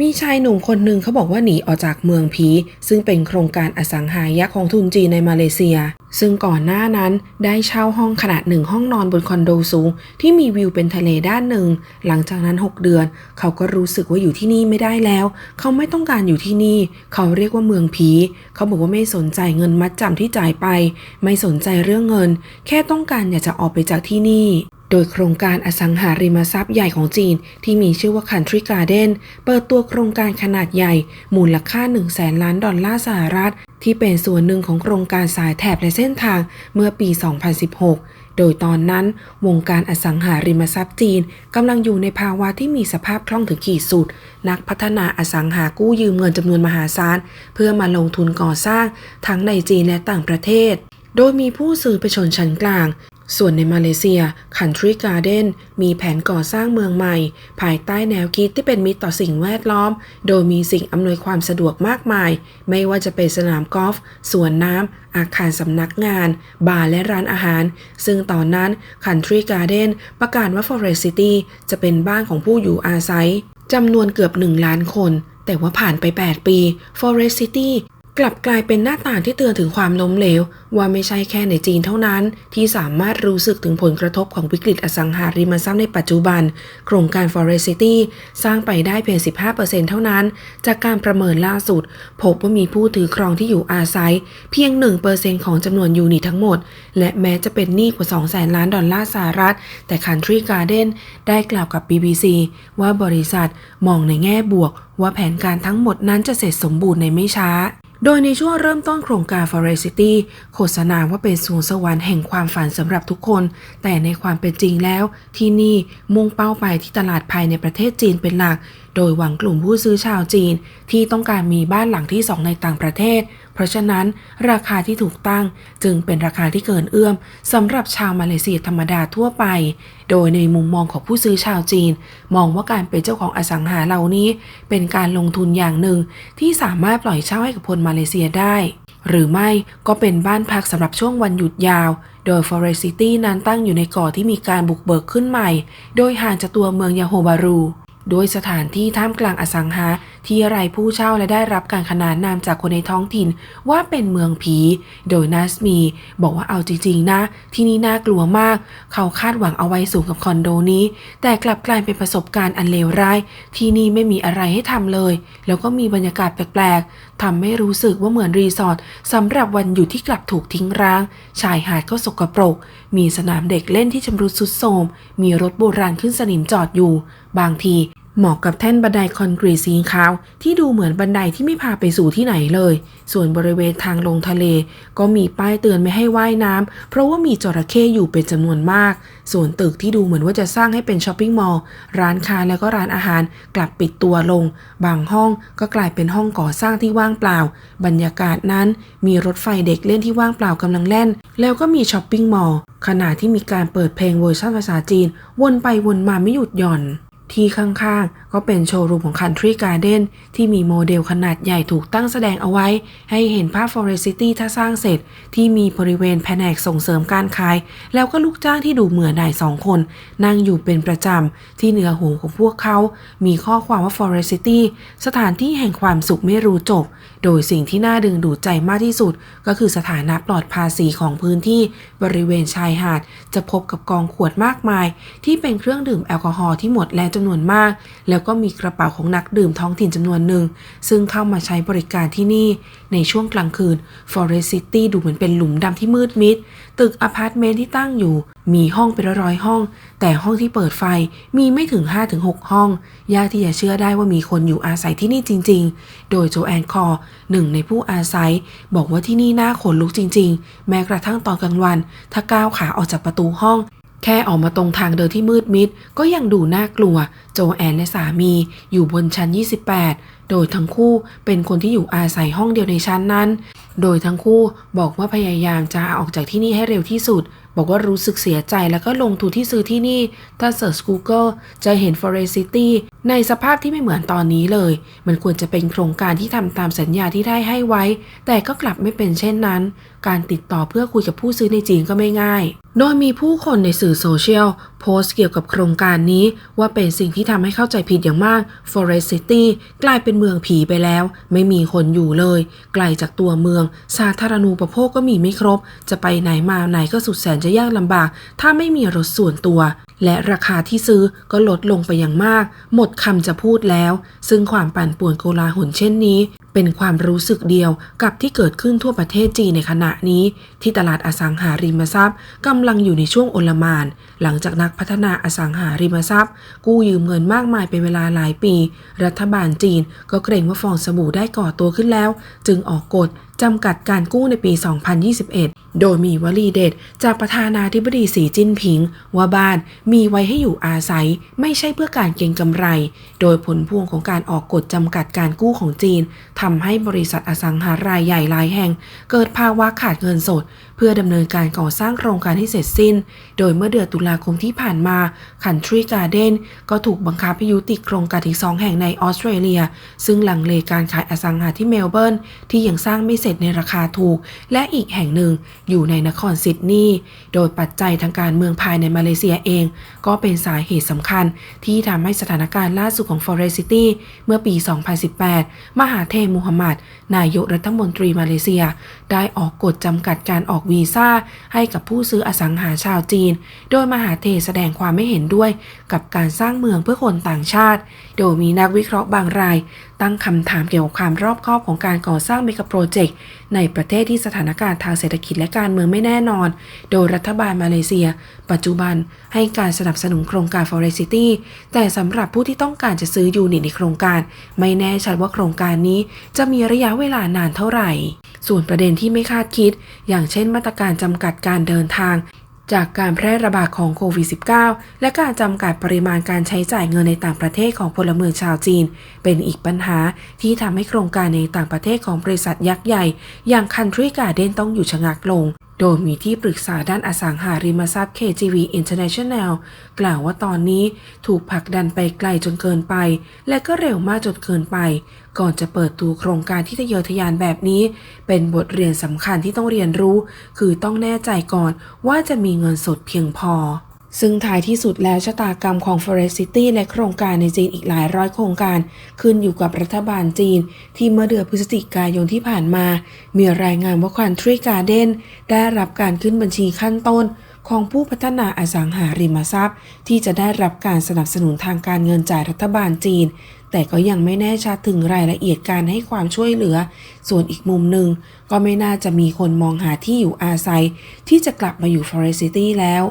มีชายหนุ่มคนหนึ่งเขาบอกว่าหนีออกจากเมืองผี ซึ่งเป็นโครงการอสังหายักษ์ของทุนจีนในมาเลเซีย ซึ่งก่อนหน้านั้นได้เช่าห้องขนาดหนึ่งห้องนอนบนคอนโดสูง ที่มีวิวเป็นทะเลด้านหนึ่ง หลังจากนั้น 6 เดือน เขาก็รู้สึกว่าอยู่ที่นี่ไม่ได้แล้ว เขาไม่ต้องการอยู่ที่นี่ เขาเรียกว่าเมืองผี เขาบอกว่าไม่สนใจเงินมัดจำที่จ่ายไป ไม่สนใจเรื่องเงิน แค่ต้องการอยากจะออกไปจากที่นี่ โดยโครงการอสังหาริมทรัพย์ใหญ่ของจีนที่มีชื่อว่า Country Garden เปิดตัวโครงการขนาดใหญ่ มูลค่า 1 0 0 0 0แสนล้านดอลลาร์สหรัฐ ที่เป็นส่วนหนึ่งของโครงการสายแถบและเส้นทางเมื่อปี 2016 โดยตอนนั้น วงการอสังหาริมทรัพย์จีนกำลังอยู่ในภาวะที่มีสภาพคล่องถึงขีดสุด นักพัฒนาอสังหากู้ยืมเงินจำนวนมหาศาลเพื่อมาลงทุนก่อสร้างทั้งในจีนและต่างประเทศโดยมีผู้ซื้อไปนชนชั้นกลาง ส่วนในมาเลเซีย Country Garden มีแผนก่อสร้างเมืองใหม่ ภายใต้แนวคิดที่เป็นมิตรต่อสิ่งแวดล้อม โดยมีสิ่งอำนวยความสะดวกมากมาย ไม่ว่าจะเป็นสนามกอล์ฟสวนน้ำ อาคารสำนักงาน บาร์และร้านอาหาร ซึ่งตอนนั้น Country Garden ประกาศว่า Forest City จะเป็นบ้านของผู้อยู่อาศัยจำนวนเกือบ 1 ล้านคน แต่ว่าผ่านไป 8 ปี Forest City กลับกลายเป็นหน้าต่างที่เตือนถึงความล้มเหลว ว่าไม่ใช่แค่ในจีนเท่านั้น ที่สามารถรู้สึกถึงผลกระทบของวิกฤตอสังหาริมทรัพย์ในปัจจุบัน โครงการ Forest City สร้างไปได้เพียง 15%เท่านั้น จากการประเมินล่าสุด พบว่ามีผู้ถือครองที่อยู่อาศัย เพียง 1%ของจำนวนยูนิตทั้งหมด และแม้จะเป็นหนี้กว่า2แสนล้านดอลลาร์สหรัฐ แต่ Country Garden ได้กล่าวกับ BBC ว่าบริษัทมองในแง่บวก ว่าแผนการทั้งหมดนั้นจะเสร็จสมบูรณ์ในไม่ช้า โดยในช่วงเริ่มต้นโครงการ Forest City โฆษณาว่าเป็นสวนสวรรค์แห่งความฝันสำหรับทุกคน แต่ในความเป็นจริงแล้ว ที่นี่มุ่งเป้าไปที่ตลาดภายในประเทศจีนเป็นหลักโดยหวังกลุ่มผู้ซื้อชาวจีนที่ต้องการมีบ้านหลังที่สองในต่างประเทศ เพราะฉะนั้นราคาที่ถูกตั้งจึงเป็นราคาที่เกินเอื้อมสำหรับชาวมาเลเซียธรรมดาทั่วไป โดยในมุมมองของผู้ซื้อชาวจีน มองว่าการเป็นเจ้าของอสังหาเหล่านี้ เป็นการลงทุนอย่างหนึ่ง ที่สามารถปล่อยเช่าให้กับคนมาเลเซียได้ หรือไม่ก็เป็นบ้านพักสำหรับช่วงวันหยุดยาวโดย Forest City นั้นตั้งอยู่ในเกาะที่มีการบุกเบิกขึ้นใหม่ โดยห่างจากตัวเมืองยาโฮบารู โดยสถานที่ท่ามกลางอสังหาที่ไร้ผู้เช่าและได้รับการขนานนามจากคนในท้องถิ่นว่าเป็นเมืองผี โดยนัสมี บอกว่าเอาจริงๆนะ ที่นี่น่ากลัวมาก เขาคาดหวังเอาไว้สูงกับคอนโดนี้ แต่กลับกลายเป็นประสบการณ์อันเลวร้าย ที่นี่ไม่มีอะไรให้ทำเลย แล้วก็มีบรรยากาศแปลกๆทำให้รู้สึกว่าเหมือนรีสอร์ทสำหรับวันหยุดที่กลับถูกทิ้งร้าง ชายหาดก็สกปรก มีสนามเด็กเล่นที่ชำรุดทรุดโทรมมีรถโบราณขึ้นสนิมจอดอยู่ บางที เหมาะกับแท่นบันไดคอนกรีตสีขาว ที่ดูเหมือนบันไดที่ไม่พาไปสู่ที่ไหนเลย ส่วนบริเวณทางลงทะเล ก็มีป้ายเตือนไม่ให้ว่ายน้ำเพราะว่ามีจระเข้อยู่เป็นจำนวนมาก ส่วนตึกที่ดูเหมือนว่าจะสร้างให้เป็นช้อปปิ้งมอลล์ร้านค้าแล้วก็ร้านอาหารกลับปิดตัวลง บางห้องก็กลายเป็นห้องก่อสร้างที่ว่างเปล่า บรรยากาศนั้นมีรถไฟเด็กเล่นที่ว่างเปล่ากำลังเล่น แล้วก็มีช้อปปิ้งมอลล์ขณะที่มีการเปิดเพลงเวอร์ชันภาษาจีน วนไปวนมาไม่หยุดหย่อน ที่ข้างๆ ก็เป็นโชว์รูมของ Country Garden ที่มีโมเดลขนาดใหญ่ถูกตั้งแสดงเอาไว้ ให้เห็นภาพ Forest City ถ้าสร้างเสร็จ ที่มีบริเวณแผนกส่งเสริมการขาย แล้วก็ลูกจ้างที่ดูเหมือนนายสองคน นั่งอยู่เป็นประจำ ที่เหนือหูของพวกเขา มีข้อความว่า Forest City สถานที่แห่งความสุขไม่รู้จบ โดยสิ่งที่น่าดึงดูดใจมากที่สุด ก็คือสถานะปลอดภาษีของพื้นที่บริเวณชายหาด จะพบกับกองขวดมากมาย ที่เป็นเครื่องดื่มแอลกอฮอล์ที่หมดแล้วจำนวนมาก แล้วก็มีกระเป๋าของนักดื่มท้องถิ่นจำนวนหนึ่ง ซึ่งเข้ามาใช้บริการที่นี่ ในช่วงกลางคืน Forest City ดูเหมือนเป็นหลุมดำที่มืดมิด ตึกอพาร์ตเมนต์ที่ตั้งอยู่ มีห้องเป็นร้อยห้อง แต่ห้องที่เปิดไฟมีไม่ถึง 5-6 ห้อง ยากที่จะเชื่อได้ว่ามีคนอยู่อาศัยที่นี่จริง ๆ โดยโจแอนคอร์หนึ่งในผู้อาศัย บอกว่าที่นี่น่าขนลุกจริง ๆ แม้กระทั่งตอนกลางวัน ถ้าก้าวขาออกจากประตูห้อง แค่ออกมาตรงทางเดินที่มืดมิด ก็ยังดูน่ากลัว โจแอนและสามีอยู่บนชั้น 28 โดยทั้งคู่เป็นคนที่อยู่อาศัยห้องเดียวในชั้นนั้น โดยทั้งคู่บอกว่าพยายามจะออกจากที่นี่ให้เร็วที่สุด บอกว่ารู้สึกเสียใจแล้วก็ลงทุนที่ซื้อที่นี่ ถ้าเสิร์ช Google จะเห็น Forest City ในสภาพที่ไม่เหมือนตอนนี้เลย มันควรจะเป็นโครงการที่ทำตามสัญญาที่ได้ให้ไว้ แต่ก็กลับไม่เป็นเช่นนั้น การติดต่อเพื่อคุยกับผู้ซื้อในจีนก็ไม่ง่ายโดยมีผู้คนในสื่อโซเชียลโพสต์เกี่ยวกับโครงการนี้ ว่าเป็นสิ่งที่ทำให้เข้าใจผิดอย่างมาก Forest City กลายเป็นเมืองผีไปแล้ว ไม่มีคนอยู่เลย ไกลจากตัวเมือง สาธารณูปโภคก็มีไม่ครบ จะไปไหนมาไหนก็สุดแสนจะยากลำบาก ถ้าไม่มีรถส่วนตัว และราคาที่ซื้อก็ลดลงไปอย่างมาก หมดคำจะพูดแล้ว ซึ่งความปั่นป่วนโกลาหลเช่นนี้เป็นความรู้สึกเดียวกับที่เกิดขึ้นทั่วประเทศจีนในขณะนี้ ที่ตลาดอสังหาริมทรัพย์กำลังอยู่ในช่วงโอลมาน หลังจากนักพัฒนาอสังหาริมทรัพย์ กู้ยืมเงินมากมายเป็นเวลาหลายปี รัฐบาลจีนก็เกรงว่าฟองสบู่ได้ก่อตัวขึ้นแล้ว จึงออกกฎจำกัดการกู้ในปี 2021 โดยมีวลีเด็ดจากประธานาธิบดีสีจิ้นผิง ว่าบ้านมีไว้ให้อยู่อาศัย ไม่ใช่เพื่อการเก็งกำไร โดยผลพวงของการออกกฎจำกัดการกู้ของจีนทำให้บริษัทอสังหารายใหญ่หลายแห่ง เกิดภาวะขาดเงินสด เพื่อดำเนินการก่อสร้างโครงการให้เสร็จสิ้น โดยเมื่อเดือนตุลาคมที่ผ่านมา Country Garden ก็ถูกบังคับให้ยุติโครงการอีกสองแห่งในออสเตรเลีย ซึ่งหลังเลการขายอสังหาที่เมลเบิร์นที่ยังสร้างไม่เสร็จในราคาถูก และอีกแห่งหนึ่ง อยู่ในนครซิดนีย์โดยปัจจัยทางการเมืองภายในมาเลเซียเอง ก็เป็นสาเหตุสำคัญ ที่ทำให้สถานการณ์ล่าสุดของ Forest City เมื่อปี 2018 มหาเทมูฮัมหมัด นายกรัฐมนตรีมาเลเซีย ได้ออกกฎจำกัดการออกวีซ่า ให้กับผู้ซื้ออสังหาชาวจีน โดยมหาเทแสดงความไม่เห็นด้วย กับการสร้างเมืองเพื่อคนต่างชาติ โดยมีนักวิเคราะห์บางราย ตั้งคำถามเกี่ยวกับความรอบคอบของการก่อสร้างเมกะโปรเจกต์ในประเทศที่สถานการณ์ทางเศรษฐกิจและการเมืองไม่แน่นอน โดยรัฐบาลมาเลเซีย ปัจจุบันให้การสนับสนุนโครงการ Forest City แต่สำหรับผู้ที่ต้องการจะซื้อยูนิตในโครงการ ไม่แน่ชัดว่าโครงการนี้จะมีระยะเวลานานเท่าไหร่ ส่วนประเด็นที่ไม่คาดคิด อย่างเช่นมาตรการจำกัดการเดินทาง จากการแพร่ระบาดของโควิด -19 และการจำกัดปริมาณการใช้จ่ายเงินในต่างประเทศของพลเมืองชาวจีน เป็นอีกปัญหาที่ทำให้โครงการในต่างประเทศของบริษัทยักษ์ใหญ่ อย่าง Country Garden ต้องอยู่ชะงักลง โดยมีที่ปรึกษาด้านอสังหาริมทรัพย์ KGV International กล่าวว่าตอนนี้ถูกผลักดันไปไกลจนเกินไป และก็เร็วมากจนเกินไป ก่อนจะเปิดตัวโครงการที่ทะเยอทะยานแบบนี้ เป็นบทเรียนสำคัญที่ต้องเรียนรู้ คือต้องแน่ใจก่อนว่าจะมีเงินสดเพียงพอ ซึ่งท้ายที่สุดแล้วชะตากรรมของ Forest City และโครงการในจีนอีกหลายร้อยโครงการ ขึ้นอยู่กับรัฐบาลจีน ที่เมื่อเดือนพฤศจิกายนที่ผ่านมา มีรายงานว่า Country Garden ได้รับการขึ้นบัญชีขั้นต้น ของผู้พัฒนาอสังหาริมทรัพย์ ที่จะได้รับการสนับสนุนทางการเงินจากรัฐบาลจีน แต่ก็ยังไม่แน่ชัดถึงรายละเอียดการให้ความช่วยเหลือ ส่วนอีกมุมหนึ่งก็ไม่น่าจะมีคนมองหาที่อยู่อาศัย ที่จะกลับมาอยู่ Forest City แล้ว